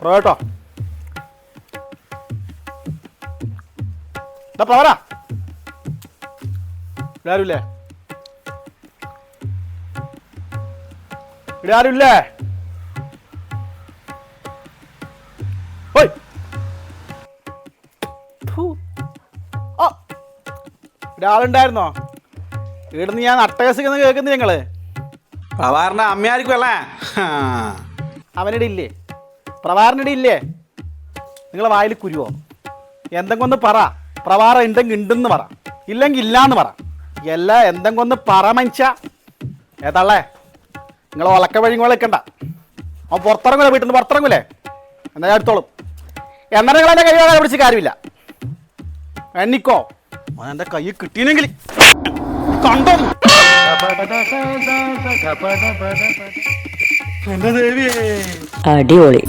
പ്രവേട്ടോ ഇതാ പ്രവരാ ഇവിടെ ആരുമില്ലേ? ഇവിടെ ഇവിടുന്ന് ഞാൻ അട്ടകസിക്കുന്ന കേൾക്കുന്നു ഞങ്ങൾ പവാറിന്റെ അമ്മയായിരിക്കും അല്ലേ? അവനിടെ ഇല്ലേ? പ്രവാറിനിടെ ഇല്ലേ നിങ്ങൾ വായിൽ കുരുവോ? എന്തെങ്കൊന്ന് ഒന്ന് പറ. പ്രവാറ ഉണ്ടെങ്കിൽ ഉണ്ടെന്ന് പറ. ഇല്ലെങ്കിൽ ഇല്ലാന്ന് പറ. എല്ലാ എന്തെങ്കൊന്ന് ഒന്ന് പറ മനുഷ്യ. ഏതാളേ നിങ്ങൾ ഒലക്ക വഴി നിൽക്കണ്ട അവൻ പുറത്തിറങ്ങൂലേ വീട്ടിൽ നിന്ന് പുറത്തിറങ്ങൂലേ? എന്നാ ഞാൻ എടുത്തോളും. എന്നാൽ നിങ്ങൾ എന്റെ കൈ പിടിച്ച് കാര്യമില്ല. എണ്ണിക്കോ. അവൻ എന്റെ കൈ കിട്ടിയില്ലെങ്കിൽ കണ്ടോ? അടിപൊളി.